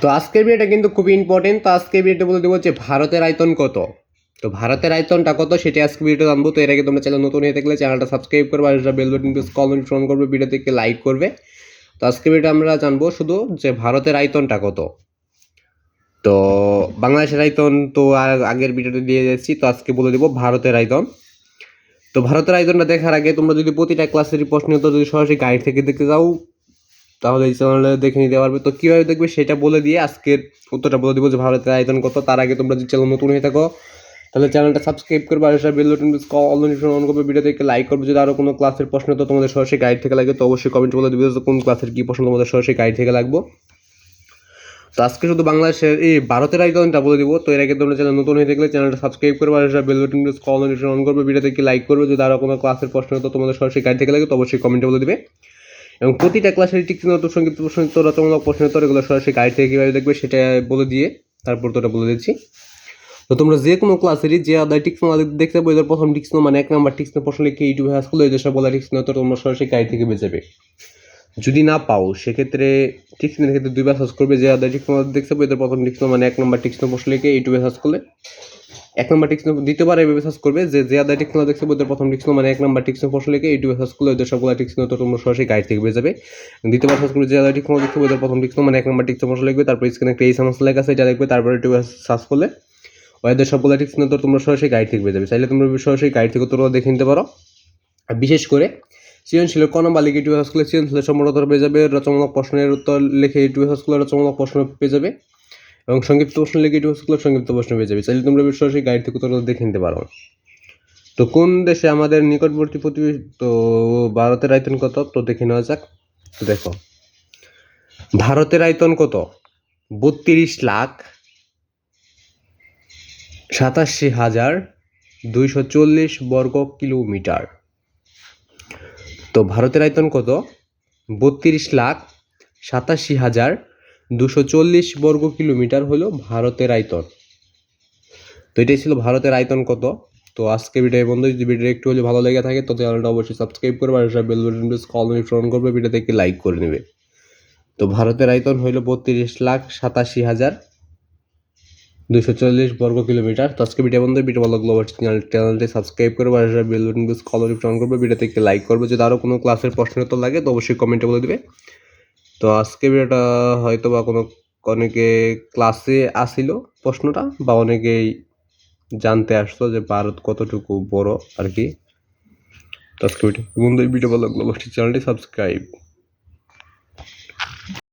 তো আজকের ভিডিওটা কিন্তু খুবই ইম্পর্টেন্ট তো আজকের ভিডিওটা বলে দেবো যে ভারতের আয়তন কত? তো ভারতের আয়তনটা কত সেটা আজকে ভিডিওটা জানব। তো এর আগে তোমরা চ্যানেল নতুন হয়ে থাকলে চ্যানেলটা সাবস্ক্রাইব করবে, আর bell button press comment phone করবে ভিডিও থেকে লাইক করবে। তো আজকে ভিডিও আমরা জানব শুধু যে ভারতের আয়তনটা কত। তো বাংলাদেশের আয়তন তো আর আগের ভিডিওতে দিয়ে যাচ্ছি তো আজকে বলে দেবো ভারতের আয়তন। তো ভারতের আয়তনটা দেখার আগে তোমরা যদি প্রতিটা ক্লাসের প্রশ্ন যদি সরাসরি গাইড থেকে দেখতে যাও তাহলে এই চ্যানেলে দেখে নিতে পারবে। তো কীভাবে দেখবে সেটা বলে দিয়ে আজকের উত্তরটা বলে দিব যে ভারতের আয়তন কত, তার আগে তোমরা যদি চ্যানেল নতুন হয়ে থাকো, তাহলে চ্যানেলটা সাবস্ক্রাইব করবে আর সেটা bell button all notification on করবে। ভিডিও থেকে লাইক করবে। যদি আরও কোনো ক্লাসের প্রশ্ন তো তোমাদের সরাসরি গাইড থেকে লাগে, তো অবশ্যই কমেন্ট বলে দিবে কোন ক্লাসের কী প্রশ্ন তোমাদের সরাসরি গাইড থেকে লাগবো। তো আজকে শুধু বাংলাদেশের, এই ভারতের আইকনটা বলে দিব। তো এর আগে তোমরা চ্যানেল নতুন হয়ে থাকলে চ্যানেলটা সাবস্ক্রাইব করবে আর সেটা bell button call notification on করবে। ভিডিও থেকে লাইক করবে। যদি আরও কোনো ক্লাসের প্রশ্ন তো তোমাদের সরাসরি গাইড থেকে লাগে, তো অবশ্যই কমেন্টে বলে দিবে। এবং প্রতিটা ক্লাসের টিক নতুন সংক্ষিপ্ত প্রশ্ন উত্তর রচনামূলক প্রশ্ন, উত্তর এগুলো সরাসরি গাইড থেকে কীভাবে দেখবে সেটা বলে দিয়ে তারপর তোটা বলে দিচ্ছি। তো তোমরা যে কোনো ক্লাসেরই যে আদায় টিক্স দেখতে পাবো, এদের প্রথম টিক্স মানে এক নাম্বার টিক্স প্রশ্ন লিখে ইউটিউবে হাস করলে এদের সব বলা টিক্স তো তোমরা সরাসরি গাইড থেকে বেঁচে যদি না পাও, সেক্ষেত্রে টিক্সনের ক্ষেত্রে দুইবার সার্চ করবে যে আদায় টিক্স দেখতে পাবো, এদের প্রথম টিক্স মানে এক নাম্বার টিক্স প্রশ্ন লিখে ইউটিউবে সার্চ করলে এক নম্বর টিক্স দ্বিতীয়বার এইভাবে সার্চ করবে যে যে আদায় টিক্স দেখতে পাবো এদের প্রথম টিক্স মানে এক নম্বর টিক্স প্রশ্ন লিখে ইউটিউবে সার্চ করলে এদের সবগুলো টিক্স তো তোমরা সরাসরি গাইড থেকে পেয়ে যাবে। দ্বিতীয়বার সার্চ করবে যে আদায় টিক্স দেখতে পাবো এদের প্রথম টিক্স মানে এক নম্বর টিক্স প্রশ্ন লিখবে, তারপর স্ক্রিনে একটা এই সমস্যা লেখা আছে, এটা দেখবে, তারপর ইউটিউবে সার্চ করলে ওদের সবগুলো টিক্স তো তোমরা সরাসরি গাইড থেকে পেয়ে যাবে। চাইলে তোমরা সরাসরি গাইড থেকে তোমরা দেখে নিতে পারো। আর বিশেষ করে সৃজনশীল ক নম্বর লিখে ইউটিউবে সার্চ করলে সৃজনশীলের সম্পূর্ণ পেয়ে যাবে, রচনামূলক প্রশ্নের উত্তর লিখে ইউটিউবে সার্চ করলে রচনামূলক প্রশ্ন পেয়ে যাবে। এবং সংক্ষিপ্ত প্রশ্ন লিখে ইউটিউবে করলে সংক্ষিপ্ত প্রশ্ন পেয়ে যাবে। চাইলে তোমরা সরাসরি গাইড থেকে উত্তর দেখে নিতে পারো। তো কোন দেশে আমাদের নিকটবর্তী প্রতিবেশী তো ভারতের আয়তন কত? তো দেখে নেওয়া যাক। তো দেখো, ভারতের আয়তন কত? বত্রিশ লাখ সাতাশি হাজার দুইশো চল্লিশ বর্গ কিলোমিটার। তো ভারতের আয়তন কত? বত্রিশ লাখ সাতাশি হাজার দুশো চল্লিশ বর্গ কিলোমিটার হলো ভারতের আয়তন। তো এটাই ছিল ভারতের আয়তন কত? তো আজকে ভিডিও বন্ধু যদি ভিডিও একটু হলে ভালো লেগে থাকে, তো চ্যানেলটা অবশ্যই সাবস্ক্রাইব করবে, আর বেল বাটন কল ফোন করবে ভিডিও থেকে লাইক করে নেবে। তো ভারতের আয়তন হইল বত্রিশ লাখ সাতাশি হাজার দুশো চল্লিশ বর্গ কিলোমিটার। তো আজকে ভিডিও বন্ধু ভিডিও ভালো লাগল অবশ্যই চ্যানেল চ্যানেলটি সাবস্ক্রাইব করবে, আর বেল বাটন কল ফোন করবে ভিডিও থেকে লাইক করবে। যদি আরও কোনো ক্লাসের প্রশ্ন তো লাগে, তো অবশ্যই কমেন্টে বলে দিবে। তো আজকে এটা হয়তো বা কোনো অনেকে ক্লাসে আসিল প্রশ্নটা বা অনেকেই জানতে আসতো যে ভারত কতটুকু বড় আর কি। তো আজকে ভিডিও বন্ধু ভিডিও ভালো লাগল অবশ্যই চ্যানেলটি সাবস্ক্রাইব